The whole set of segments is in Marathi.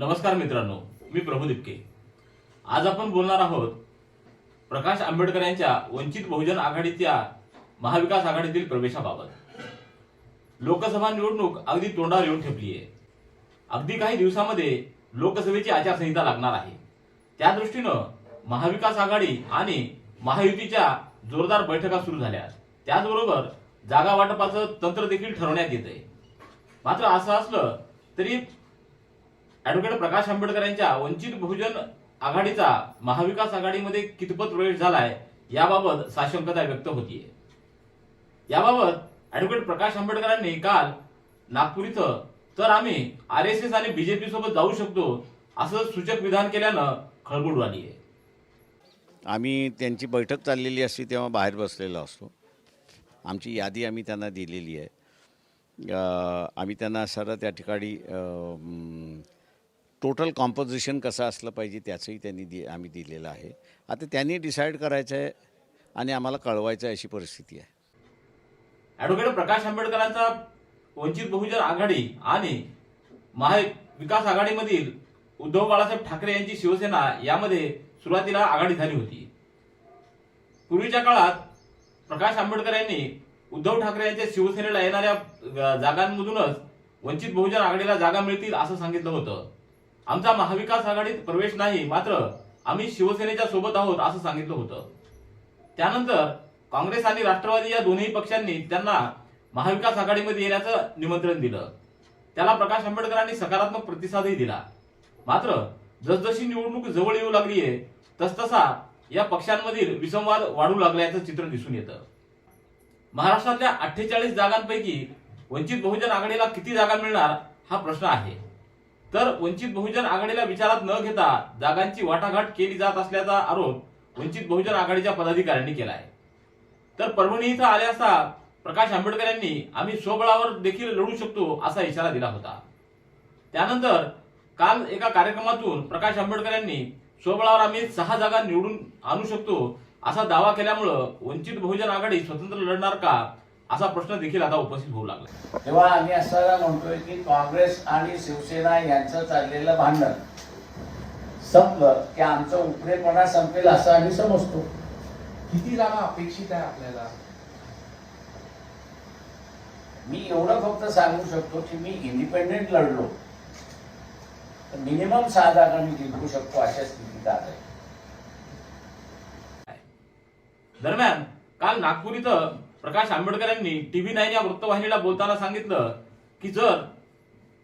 नमस्कार मित्रांनो मी प्रभू दिपके. आज आपण बोलणार आहोत प्रकाश आंबेडकर यांच्या वंचित बहुजन आघाडीच्या महाविकास आघाडीतील प्रवेशाबाबत. लोकसभा निवडणूक अगदी तोंडावर येऊन ठेपली आहे अगदी काही दिवसामध्ये लोकसभेची आचारसंहिता लागणार आहे. त्या दृष्टीनं महाविकास आघाडी आणि महायुतीच्या जोरदार बैठका सुरू झाल्या. त्याचबरोबर जागा वाटपाचं तंत्र देखील ठरवण्यात येत आहे मात्र असं असलं तरी ऍडव्होकेट प्रकाश आंबेडकर यांच्या वंचित बहुजन आघाडीचा महाविकास आघाडीमध्ये कितपत प्रवेश झालाय याबाबत साशंकता व्यक्त होतीये. याबाबत ऍडव्होकेट प्रकाश आंबेडकरांनी काल नागपूर इथं तर आम्ही आर एस एस आणि बीजेपी सोबत जाऊ शकतो असं सूचक विधान केल्यानं खळबळ उडाली आहे आम्ही त्यांची बैठक चाललेली असते तेव्हा बाहेर बसलेलो असतो. आमची यादी आम्ही त्यांना दिलेली आहे. आम्ही त्यांना सर्व त्या ठिकाणी टोटल कॉम्पोजिशन कसं असलं पाहिजे त्याचंही त्यांनी दि आम्ही दिलेलं आहे. आता त्यांनी डिसाईड करायचं आहे आणि आम्हाला कळवायचं आहे अशी परिस्थिती आहे. ॲडव्होकेट प्रकाश आंबेडकरांचा वंचित बहुजन आघाडी आणि महाविकास आघाडीमधील उद्धव बाळासाहेब ठाकरे यांची शिवसेना यामध्ये सुरुवातीला आघाडी झाली होती. पूर्वीच्या काळात प्रकाश आंबेडकर यांनी उद्धव ठाकरे यांच्या शिवसेनेला येणाऱ्या जागांमधूनच वंचित बहुजन आघाडीला जागा मिळतील असं सांगितलं होतं. आमचा महाविकास आघाडीत प्रवेश नाही मात्र आम्ही शिवसेनेच्या सोबत आहोत असं सांगितलं होतं. त्यानंतर काँग्रेस आणि राष्ट्रवादी या दोन्ही पक्षांनी त्यांना महाविकास आघाडीमध्ये येण्याचं निमंत्रण दिलं. त्याला प्रकाश आंबेडकरांनी सकारात्मक प्रतिसादही दिला. मात्र जसजशी निवडणूक जवळ येऊ लागलीये तसतसा या पक्षांमधील विसंवाद वाढू लागल्याचं चित्र दिसून येतं. महाराष्ट्रातल्या अठ्ठेचाळीस जागांपैकी वंचित बहुजन आघाडीला किती जागा मिळणार हा प्रश्न आहे. तर वंचित बहुजन आघाडीला विचारात न घेता जागांची वाटाघाट केली जात असल्याचा आरोप वंचित बहुजन आघाडीच्या पदाधिकाऱ्यांनी केला आहे तर परभणी इथं आले असता प्रकाश आंबेडकर यांनी आम्ही स्वबळावर देखील लढू शकतो असा इशारा दिला होता. त्यानंतर काल एका कार्यक्रमातून प्रकाश आंबेडकर यांनी स्वबळावर आम्ही सहा जागा निवडून आणू शकतो असा दावा केल्यामुळं वंचित बहुजन आघाडी स्वतंत्र लढणार का असा प्रश्न देखील आता उपस्थित होऊ लागला. तेव्हा आम्ही असं म्हणतोय की काँग्रेस आणि शिवसेना यांचं चाललेलं भांडण संपलं की आमचं उपरेपणा संपेल असं आम्ही समजतो. किती जागा अपेक्षित आहे आपल्याला? मी एवढं फक्त सांगू शकतो की मी इंडिपेंडेंट लढलो. तर मिनिमम सहा जागा मी जिंकू शकतो अशा स्थितीत आहे. दरम्यान काल नागपूर इथं प्रकाश आंबेडकर यांनी टीव्ही नाईन या वृत्तवाहिनीला बोलताना सांगितलं की जर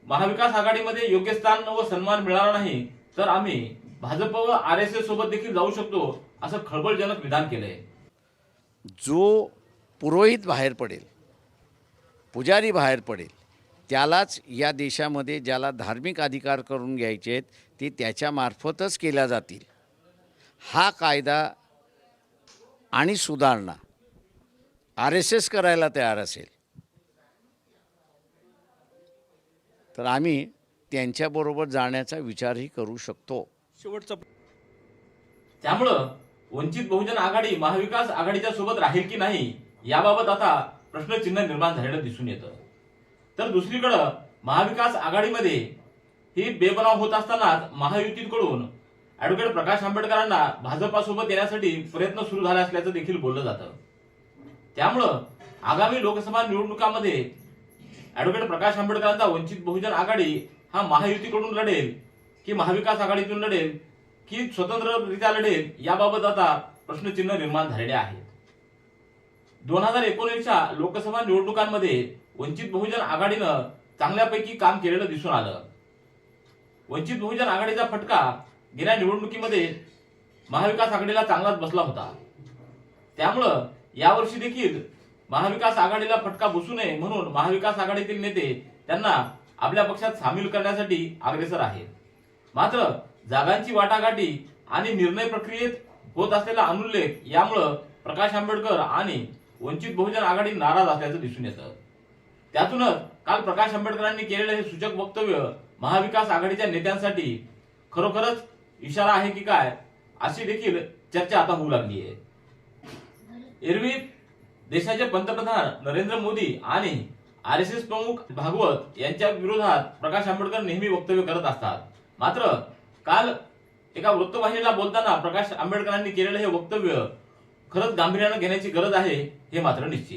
महाविकास आघाडीमध्ये योग्य स्थान व सन्मान मिळाला नाही तर आम्ही भाजप व आर एस एस सोबत देखील जाऊ शकतो असं खळबळजनक विधान केलंय. जो पुरोहित बाहेर पडेल पुजारी बाहेर पडेल त्यालाच या देशामध्ये ज्याला धार्मिक अधिकार करून घ्यायचे आहेत ते त्याच्यामार्फतच केल्या जातील. हा कायदा आणि सुधारणा आर एस एस करायला तयार असेल. तर आम्ही त्यांच्याबरोबर जाण्याचा विचारही करू शकतो. शेवटचा त्यामुळं वंचित बहुजन आघाडी महाविकास आघाडीच्या सोबत राहील की नाही याबाबत आता प्रश्नचिन्ह निर्माण झालेलं दिसून येतं. तर दुसरीकडं महाविकास आघाडीमध्ये ही बेबनाव होत असतानाच महायुतीकडून ऍडव्होकेट प्रकाश आंबेडकरांना भाजपासोबत येण्यासाठी प्रयत्न सुरू झाले असल्याचं देखील बोललं जातं. त्यामुळं आगामी लोकसभा निवडणुकामध्ये ऍडव्होकेट प्रकाश आंबेडकरांचा वंचित बहुजन आघाडी हा महायुतीकडून लढेल की महाविकास आघाडीतून लढेल की स्वतंत्ररित्या लढेल याबाबत आता प्रश्नचिन्ह निर्माण झालेले आहे दोन हजार एकोणीसच्या लोकसभा निवडणुकांमध्ये वंचित बहुजन आघाडीनं चांगल्यापैकी काम केलेलं दिसून आलं. वंचित बहुजन आघाडीचा फटका गेल्या निवडणुकीमध्ये महाविकास आघाडीला चांगलाच बसला होता. त्यामुळं यावर्षी देखील महाविकास आघाडीला फटका बसू नये म्हणून महाविकास आघाडीतील नेते त्यांना आपल्या पक्षात सामील करण्यासाठी अग्रेसर आहेत. मात्र जागांची वाटाघाटी आणि निर्णय प्रक्रियेत होत असलेला अनुल्लेख यामुळं प्रकाश आंबेडकर आणि वंचित बहुजन आघाडी नाराज असल्याचं दिसून येतं. त्यातूनच काल प्रकाश आंबेडकरांनी केलेलं हे सूचक वक्तव्य महाविकास आघाडीच्या नेत्यांसाठी खरोखरच इशारा आहे की काय अशी देखील चर्चा आता होऊ लागली आहे. एरवी देशाचे पंतप्रधान नरेंद्र मोदी आणि आर एस एस प्रमुख भागवत यांच्या विरोधात प्रकाश आंबेडकर नेहमी वक्तव्य करत असतात. मात्र काल एका वृत्तवाहिनीला बोलताना प्रकाश आंबेडकरांनी केलेलं हे वक्तव्य खरंच गांभीर्यानं घेण्याची गरज आहे हे मात्र निश्चित.